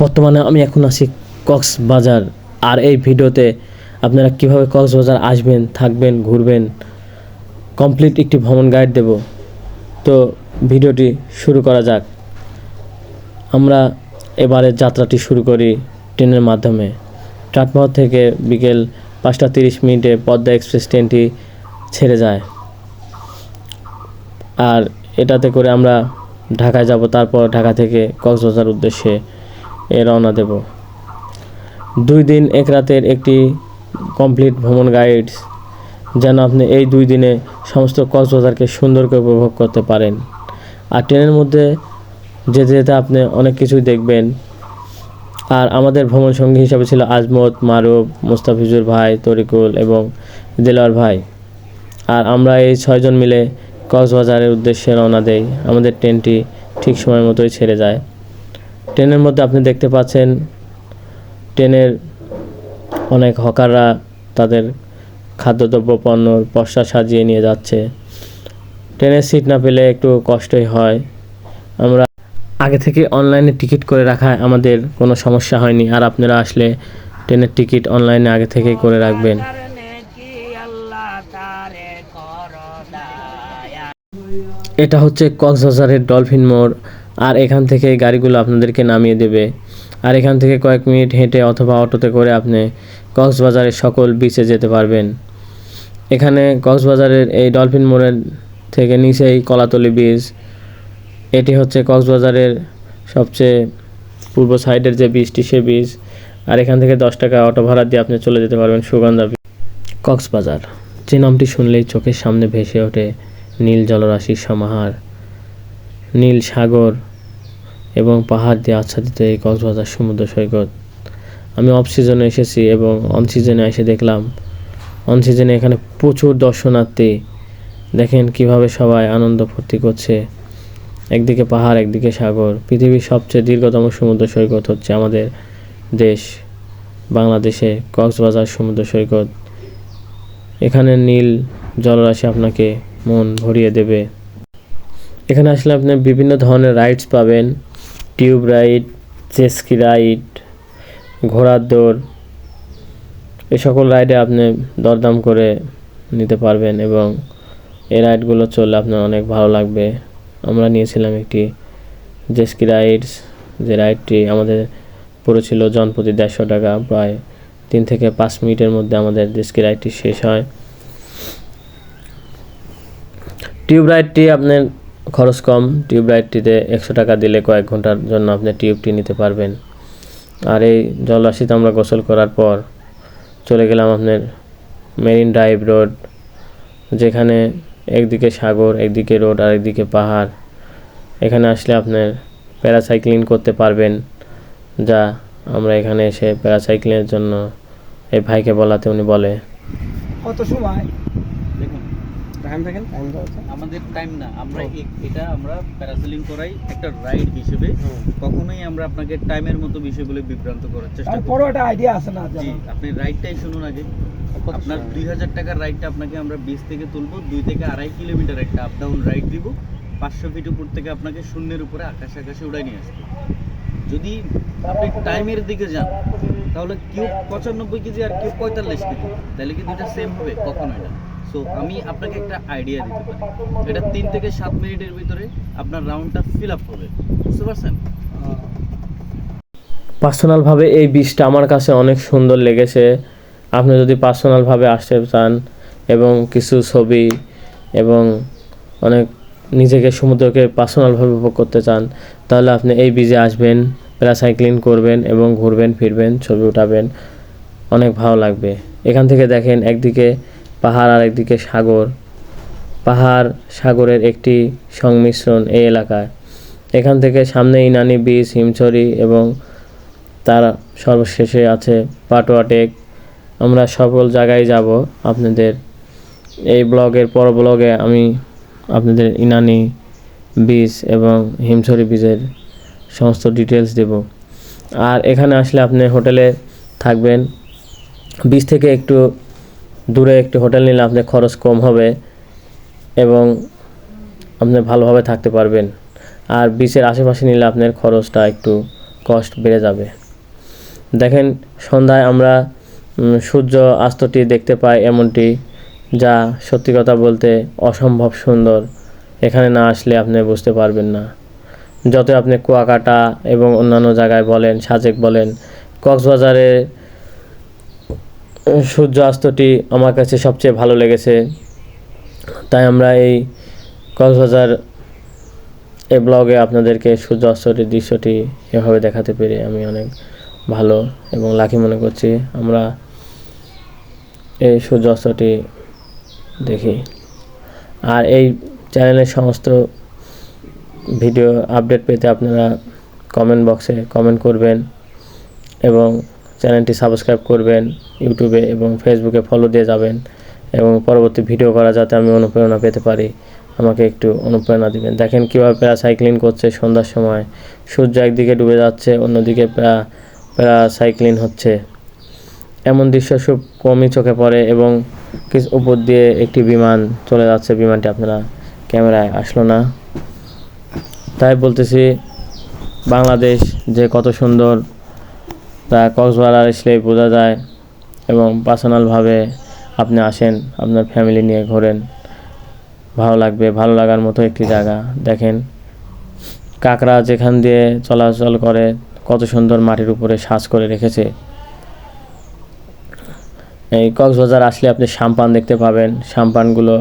বর্তমানে আমি এখন আছি কক্সবাজার। আর এই ভিডিওতে আপনারা কীভাবে কক্সবাজার আসবেন, থাকবেন, ঘুরবেন কমপ্লিট একটি ভ্রমণ গাইড দেব। তো ভিডিওটি শুরু করা যাক। আমরা এবারে যাত্রাটি শুরু করি ট্রেনের মাধ্যমে। চাটমোহর থেকে বিকেল পাঁচটা তিরিশ মিনিটে পদ্মা এক্সপ্রেস ট্রেনটি ছেড়ে যায়। আর এটাতে করে আমরা ঢাকায় যাব, তারপর ঢাকা থেকে কক্সবাজার উদ্দেশ্যে এ রওনা দেব। দুই দিন এক রাতের একটি কমপ্লিট ভ্রমণ গাইড যেন আপনি এই দুই দিনে সমস্ত কক্সবাজারকে সুন্দর করে উপভোগ করতে পারেন। আর ট্রেনের মধ্যে যেতে যেতে আপনি অনেক কিছুই দেখবেন। আর আমাদের ভ্রমণ সঙ্গী হিসাবে ছিল আজমত, মারুফ, মুস্তাফিজুর ভাই, তরিকুল এবং দিলার ভাই। আর আমরা এই ছয়জন মিলে কক্সবাজারের উদ্দেশ্যে রওনা দেই। আমাদের ট্রেনটি ঠিক সময় মতোই ছেড়ে যায়। ট্রেনের মধ্যে আপনি দেখতে পাচ্ছেন, ট্রেনের অনেক হকাররা তাদের খাদ্যদ্রব্য পণ্যর পশ্চা সাজিয়ে নিয়ে যাচ্ছে। ট্রেনের সিট না পেলে একটু কষ্টই হয়। আমরা আগে থেকে অনলাইনে টিকিট করে রাখায় আমাদের কোনো সমস্যা হয়নি, আর আপনারা আসলে ট্রেনের টিকিট অনলাইনে আগে থেকেই করে রাখবেন। এটা হচ্ছে কক্সবাজারের ডলফিন মোড়। আর এখান থেকে গাড়িগুলো আপনাদেরকে নামিয়ে দেবে। আর এখান থেকে কয়েক মিনিট হেঁটে অথবা অটোতে করে আপনি কক্সবাজারের সকল বিচে যেতে পারবেন। এখানে কক্সবাজারের এই ডলফিন মোড়ের থেকে নিচেই কলাতলি বিচ এটি হচ্ছে কক্সবাজারের সবচেয়ে পূর্ব সাইডের যে বীজটি সে বীজ আর এখান থেকে দশ টাকা অটো ভাড়া দিয়ে আপনি চলে যেতে পারবেন সুগন্ধা। কক্সবাজার। যে নামটি শুনলেই চোখের সামনে ভেসে ওঠে নীল জলরাশির সমাহার। নীল সাগর এবং পাহাড় দিয়ে আচ্ছাদিত এই কক্সবাজার সমুদ্র সৈকত। আমি অফ সিজনে এসেছি এবং অন সিজনে এসে দেখলাম অন সিজনে এখানে প্রচুর দর্শনার্থী। দেখেন কীভাবে সবাই আনন্দ ফুর্তি করছে। একদিকে পাহাড়, একদিকে সাগর। পৃথিবীর সবচেয়ে দীর্ঘতম সমুদ্র সৈকত হচ্ছে আমাদের দেশ, বাংলাদেশে কক্সবাজার সমুদ্র সৈকত। এখানে নীল জলরাশি আপনাকে মন ভরিয়ে দেবে। এখানে আসলে আপনি বিভিন্ন ধরনের রাইডস পাবেন। টিউব রাইড জেস্কি রাইড ঘোড়ার দৌড় এই সকল রাইডে আপনি দরদাম করে নিতে পারবেন এবং এই রাইডগুলো চললে আপনার অনেক ভালো লাগবে। আমরা নিয়েছিলাম একটি জেস্কি রাইডস যে রাইডটি আমাদের পড়েছিল জনপ্রতি দেড়শো টাকা, প্রায় তিন থেকে পাঁচ মিনিটের মধ্যে আমাদের জেস্কি রাইডটি শেষ হয়। টিউব রাইডটি আপনার খরচ কম, টিউব রাইডটিতে একশো টাকা দিলে কয়েক ঘণ্টার জন্য আপনি টিউবটি নিতে পারবেন। আর এই জলরাশিতে আমরা গোসল করার পর চলে গেলাম আপনার মেরিন ড্রাইভ রোড, যেখানে একদিকে সাগর, একদিকে রোড, আর একদিকে পাহাড়। এখানে আসলে আপনার প্যারাসাইক্লিং করতে পারবেন, যা আমরা এখানে এসে প্যারাসাইক্লিংয়ের জন্য এই ভাইকে বলাতে উনি বলে। কত সময়? টাইম থাকেন টাইম দেওয়া আছে। আমাদের টাইম না আমরা এটা আমরা প্যারাসেলিং করাই একটা রাইড হিসেবে। কখনোই আমরা আপনাকে টাইমের মতো বিষয়গুলো বিভ্রান্ত করার চেষ্টা করি তারপরও একটা আইডিয়া আছে না জি আপনি রাইডটাই শুনুন আগে। আপনার দুই হাজার টাকার রাইডটা আপনাকে আমরা বিচ থেকে তুলবো দুই থেকে আড়াই কিলোমিটার একটা আপ ডাউন রাইড দিব। পাঁচশো ফিট উপর থেকে আপনাকে শূন্যের উপরে আকাশে আকাশে উড়াই নিয়ে আসবে। যদি আপনি টাইমের দিকে যান তাহলে কেউ পঁচানব্বই কেজি আর কেউ পঁয়তাল্লিশ কেজি, তাহলে কি দুইটা সেম হবে কখনোই না। সো আমি আপনাকে একটা আইডিয়া দিতে পারি। এটা তিন থেকে সাত মিনিটের ভিতরে আপনার রাউন্ডটা ফিল আপ হবে। বুঝতে পারছেন? পার্সোনালভাবে এই বীজটা আমার কাছে অনেক সুন্দর লেগেছে। আপনি যদি পার্সোনালভাবে আসতে চান এবং কিছু ছবি এবং অনেক নিজেকে সমুদ্রকে পার্সোনালভাবে উপভোগ করতে চান, তাহলে আপনি এই বীজে আসবেন। প্যারাসাইক্লিং করবেন এবং ঘুরবেন, ফিরবেন, ছবি উঠাবেন। অনেক ভালো লাগবে। এখান থেকে দেখেন একদিকে পাহাড় আর একদিকে সাগর। পাহাড়, সাগরের একটি সংমিশ্রণ এই এলাকায়। এখান থেকে সামনে ইনানি বীচ হিমছড়ি এবং তার সর্বশেষে আছে পাটোয়া টেক আমরা সকল জায়গায় যাব আপনাদের এই ব্লগের পর ব্লগে আমি আপনাদের ইনানি বীজ এবং হিমছড়ি বীজের সমস্ত ডিটেলস দেব। আর এখানে আসলে আপনি হোটেলে থাকবেন। বীজ থেকে একটু দূরে একটি হোটেল নিলে আপনার খরচ কম হবে এবং আপনি ভালোভাবে থাকতে পারবেন। আর বিচের আশেপাশে নিলে আপনার খরচটা একটু কষ্ট বেড়ে যাবে। দেখেন, সন্ধ্যায় আমরা সূর্য অস্তটি দেখতে পাই এমনটি যা সত্যি কথা বলতে অসম্ভব সুন্দর। এখানে না আসলে আপনি বুঝতে পারবেন না। যত আপনি কুয়াকাটা এবং অন্যান্য জায়গায় বলেন, সাজেক বলেন, কক্সবাজারে সূর্যাস্তটি আমার কাছে সবচেয়ে ভালো লেগেছে। তাই আমরা এই কক্সবাজার এই ব্লগে আপনাদেরকে সূর্য অস্তটির দৃশ্যটি এভাবে দেখাতে পেরে আমি অনেক ভালো এবং লাকি মনে করছি। আমরা এই সূর্যাস্তটি দেখি। আর এই চ্যানেলের সমস্ত ভিডিও আপডেট পেতে আপনারা কমেন্ট বক্সে কমেন্ট করবেন এবং চ্যানেলটি সাবস্ক্রাইব করবেন ইউটিউবে এবং ফেসবুকে ফলো দিয়ে যাবেন এবং পরবর্তী ভিডিও করা যাতে আমি অনুপ্রেরণা পেতে পারি, আমাকে একটু অনুপ্রেরণা দিবেন। দেখেন কীভাবে প্যারাসাইক্লিং করছে সন্ধ্যার সময়। সূর্য একদিকে ডুবে যাচ্ছে, অন্যদিকে প্যারা প্যারাসাইক্লিং হচ্ছে। এমন দৃশ্য খুব কমই চোখে পড়ে এবং কিছু উপর দিয়ে একটি বিমান চলে যাচ্ছে। বিমানটি আপনারা ক্যামেরায় আসলো না। তাই বলতেছি, বাংলাদেশ যে কত সুন্দর তা কক্সবাজার আসলে বোঝা যায় এবং পার্সোনালভাবে আপনি আসেন, আপনার ফ্যামিলি নিয়ে ঘোরেন। ভালো লাগবে, ভালো লাগার মতো একটি জায়গা। দেখেন, কাকড়া যেখান দিয়ে চলাচল করে, কত সুন্দর মাটির উপরে সাজ করে রেখেছে। এই কক্সবাজার আসলে আপনি সাম্পান দেখতে পাবেন। সাম্পানগুলো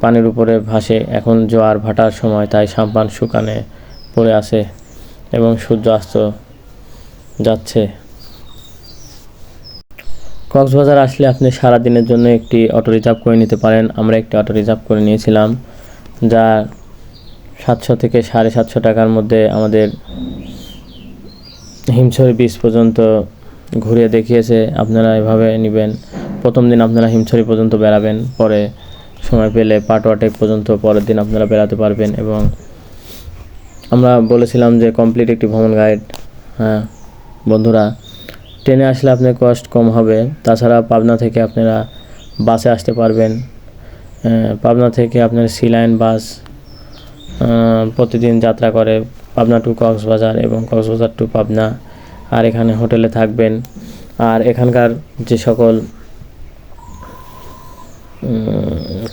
পানির উপরে ভাসে। এখন জোয়ার ভাটার সময়, তাই সাম্পান শুকানে পড়ে আছে এবং সূর্য অস্ত যাচ্ছে। কক্সবাজার আসলে আপনি সারা দিনের জন্য একটি অটো রিজার্ভ করে নিতে পারেন। আমরা একটি অটো রিজার্ভ করে নিয়েছিলাম, যা সাতশো থেকে সাড়ে সাতশো টাকার মধ্যে আমাদের হিমছড়ি বিচ পর্যন্ত ঘুরিয়ে দেখিয়েছে। আপনারা এভাবে নেবেন। প্রথম দিন আপনারা হিমছড়ি পর্যন্ত বেড়াবেন, পরে সময় পেলে পাটোয়াটেক পর্যন্ত পরের দিন আপনারা বেড়াতে পারবেন এবং আমরা বলেছিলাম যে কমপ্লিট একটি ভ্রমণ গাইড হ্যাঁ বন্ধুরা, ট্রেনে আসলে আপনার কষ্ট কম হবে। তাছাড়া পাবনা থেকে আপনারা বাসে আসতে পারবেন। পাবনা থেকে আপনার সি লাইন বাস প্রতিদিন যাত্রা করে পাবনা টু কক্সবাজার এবং কক্সবাজার টু পাবনা। আর এখানে হোটেলে থাকবেন। আর এখানকার যে সকল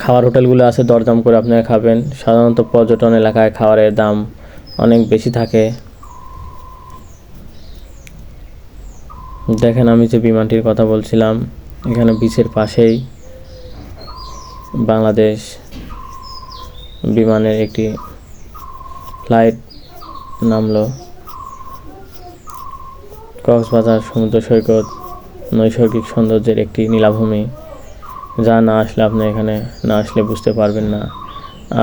খাওয়ার হোটেলগুলো আছে, দরদাম করে আপনারা খাবেন। সাধারণত পর্যটন এলাকায় খাবারের দাম অনেক বেশি থাকে। দেখেন আমি যে বিমানটির কথা বলছিলাম, এখানে বিচের পাশেই বাংলাদেশ বিমানের একটি ফ্লাইট নামলো। কক্সবাজার, সমুদ্র সৈকত, নৈসর্গিক সৌন্দর্যের একটি নীলাভূমি। যা না আসলে আপনি এখানে না আসলে বুঝতে পারবেন না।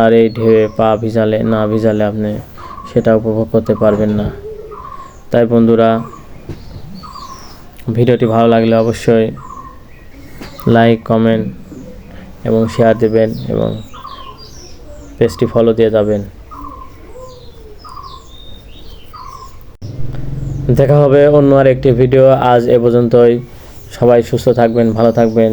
আর এই ঢেউয়ে পা ভিজালে, না ভিজালে আপনি সেটা উপভোগ করতে পারবেন না। তাই বন্ধুরা, ভিডিওটি ভালো লাগলে অবশ্যই লাইক কমেন্ট এবং শেয়ার দেবেন এবং পেজটি ফলো দিয়ে যাবেন। দেখা হবে অন্য আর একটি ভিডিও আজ এ পর্যন্তই। সবাই সুস্থ থাকবেন, ভালো থাকবেন।